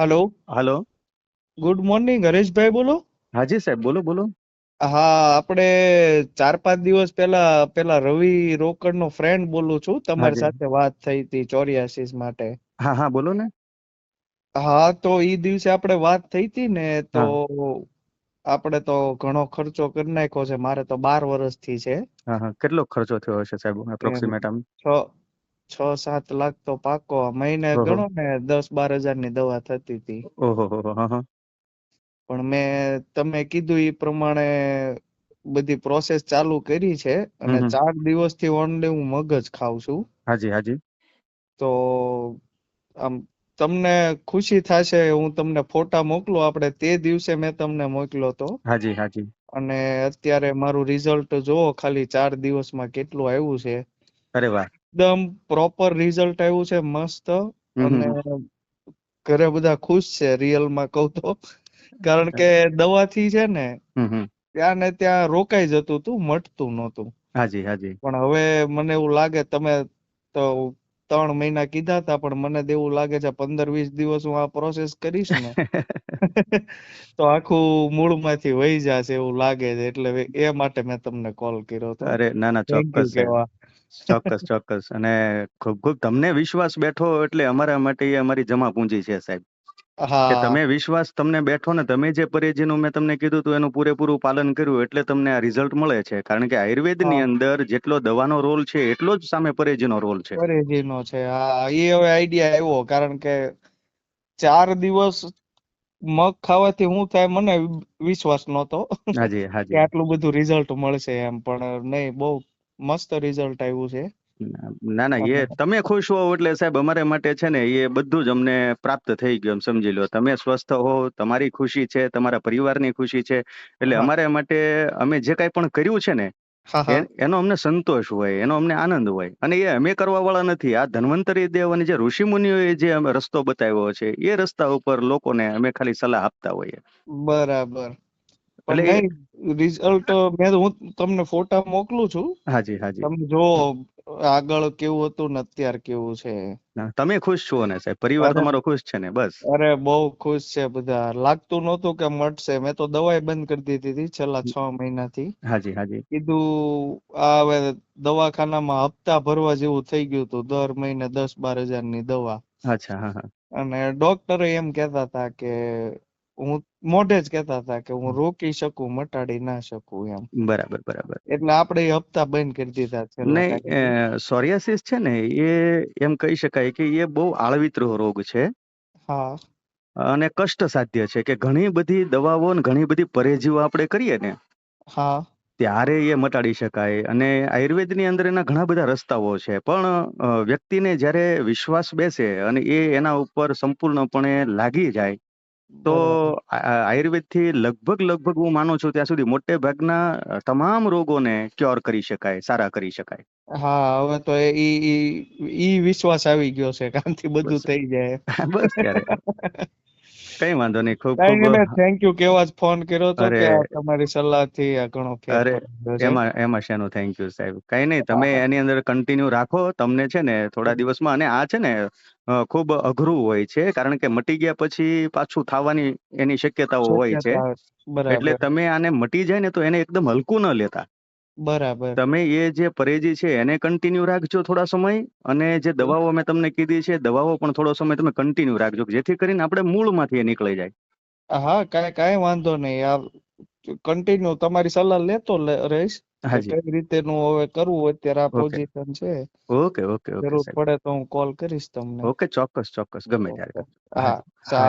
Hello hello good morning Hareshbhai બોલો. હાજી સાહેબ બોલો બોલો. હા આપણે ચાર પાંચ દિવસ પહેલા પેલા રવિ રોકડનો ફ્રેન્ડ બોલું છું તમારી સાથે વાત થઈ હતી ચોર્યાસીસ માટે. હા હા બોલો ને. હા તો ઈ દિવસે આપણે વાત થઈ હતી ને તો આપણે તો ઘણો ખર્ચો કરી નાખ્યો છે મારે તો બાર વર્ષથી છે. હા હા કેટલો ખર્ચો થયો હશે સાહેબ એપ્રોક્સિમેટ આમ? છ છ સાત લાખ તો પાકો. મહિને. ગણો ને દસ બાર હજારની દવા થતી હતી. પણ મેં તમે કીધું એ પ્રમાણે બધી પ્રોસેસ ચાલુ કરી છે અને. ચાર દિવસથી ઓનલી હું મગજ ખાઉં છું. હાજી હાજી. તો આમ તમને ખુશી થશે હું તમને ફોટા મોકલું. આપણે તે દિવસે મેં તમને મોકલ્યો તો. હાજી હાજી. અને અત્યારે મારું રિઝલ્ટ જોવો ખાલી ચાર દિવસમાં કેટલું આવ્યું છે. અરે વાહ. એકદમ પ્રોપર રિઝલ્ટ આવ્યું છે મસ્ત. અને ઘરે બધા ખુશ છે રિયલમાં કહું તો. કારણ કે દવાથી છે ને ત્યાં ને ત્યાં રોકાઈ જતું હતું મટતું નહોતું. હાજી હાજી. પણ હવે મને એવું લાગે તમે તો ત્રણ મહિના કીધા હતા પણ મને એવું લાગે છે પંદર વીસ દિવસ હું આ પ્રોસેસ કરીશ ને તો આખું મૂળમાંથી વહી જશે એવું લાગે છે. એટલે એ માટે મેં તમને કોલ કર્યો હતો. અરે ના ના ચોક્કસ. ચોક્કસ ચોક્કસ. અને ખૂબ ખૂબ તમને વિશ્વાસ બેઠો એટલે અમારા માટે એ અમારી જમા પૂંજી છે સાહેબ. કે તમે વિશ્વાસ તમને બેઠો ને તમે જે પરેજીનું મેં તમને કીધું હતું એનું પૂરેપૂરું પાલન કર્યું એટલે તમને આ રિઝલ્ટ મળે છે. કારણ કે આયુર્વેદની ની અંદર જેટલો દવાનો રોલ છે એટલો જ સામે પરેજીનો રોલ છે. પરેજીનો છે. હા એ હવે આઈડિયા આવ્યો. કારણ કે ચાર દિવસ મગ ખાવાથી હું થાય મને વિશ્વાસ નહોતો. હાજી હાજી. આટલું બધું રિઝલ્ટ મળશે એમ. પણ નહીં બહુ મસ્ત રિઝલ્ટ આવ્યું છે. ના ના એ તમે ખુશ હો એટલે સાહેબ અમારે માટે છે ને એ બધું જ અમને પ્રાપ્ત થઈ ગયું સમજી લો. તમે સ્વસ્થ હો તમારી ખુશી છે તમારા પરિવારની ખુશી છે. એટલે અમારે માટે અમે જે કાંઈ પણ કર્યું છે ને એનો અમને સંતોષ હોય એનો અમને આનંદ હોય. અને એ અમે કરવા વાળા નથી. આ ધન્વંતરી દેવ અને જે ઋષિ મુનિઓએ જે રસ્તો બતાવ્યો છે એ રસ્તા ઉપર લોકોને અમે ખાલી સલાહ આપતા હોઈએ. બરાબર. એટલે રિઝલ્ટ મેં હું તમને ફોટા મોકલું છું. હાજી હાજી. તમે જો આગળ કેવું હતું ને અત્યારે કેવું છે. તમે ખુશ છો ને સાહેબ? પરિવાર તમારો ખુશ છે ને? બસ. અરે બહુ ખુશ છે બધા. લાગતું નહોતું કે મટશે મેં તો દવાઈ બંધ કરી દીધી હતી છેલ્લા છ મહિનાથી. હાજી હાજી. કીધું આ હવે દવાખાનામાં હપ્તા ભરવા જેવું થઈ ગયું હતું. દર મહિને દસ બાર હજારની દવા. અચ્છા હા હા. અને ડોક્ટરે એમ કહેતા હતા કે હું મોઢે જ કેતા હતા કે હું રોકી શકું મટાડી ના શકું એમ. બરાબર બરાબર. એટલે આપણે એ હપ્તા બંધ કરી દીધા છે નહીં સોરિયાસિસ છે ને એ એમ કહી શકાય કે એ બહુ આળવિત્રો રોગ છે. હા. અને કષ્ટ સાધ્ય છે કે ઘણી બધી દવાઓ ને ઘણી બધી પરેજીઓ આપણે કરીએ ને હા. ત્યારે એ મટાડી શકાય. અને આયુર્વેદની અંદર એના ઘણા બધા રસ્તાઓ છે. પણ વ્યક્તિને જ્યારે વિશ્વાસ બેસે અને એ એના ઉપર સંપૂર્ણપણે લાગી જાય તો આયુર્વેદથી લગભગ લગભગ હું માનું છું ત્યાં સુધી મોટે ભાગના તમામ રોગોને ક્યોર કરી શકાય સારા કરી શકાય. હા હવે તો એ ઈ વિશ્વાસ આવી ગયો છે કામથી બધું થઈ જાય. બસ ત્યારે. કઈ વાંધો નહીં ખૂબ ખૂબ થેન્ક યુ કેવા જ ફોન કર્યો તો કે તમારી સલાહથી આ ઘણો ફેર એમાં એમાં શેનું થેન્ક યુ સાહેબ? કઈ નહીં તમે એની અંદર કન્ટિન્યુ રાખો તમને છે ને થોડા દિવસમાં અને આ છે ને ખૂબ અઘરું હોય છે કારણ કે મટી ગયા પછી પાછું થવાની એની શક્યતાઓ હોય છે. એટલે તમે આને મટી જાય ને તો એને એકદમ હલકું ન લેતા. બરાબર. તમે એ જે પરેજી છે એને કન્ટિન્યુ રાખજો થોડા સમય અને જે દવાઓ મેં તમને કીધી છે દવાઓ પણ થોડો સમય તમે કન્ટિન્યુ રાખજો જેથી કરીને આપણે મૂળમાંથી એ નીકળી જાય. હા કાંઈ કાંઈ વાંધો નહીં. આ કન્ટિન્યુ તમારી સલાહ લેતો લે- રહીશ. કે હાજી. કઈ રીતેનું હવે કરવું અત્યારે આ ઓકે. પોઝિશન છે. ઓકે ઓકે ઓકે જરૂર સાહેબ. પડે તો હું કોલ કરીશ તમને. ઓકે ચોક્કસ ચોક્કસ. ગમે ત્યારે ઓકે. હા હાજી સારું.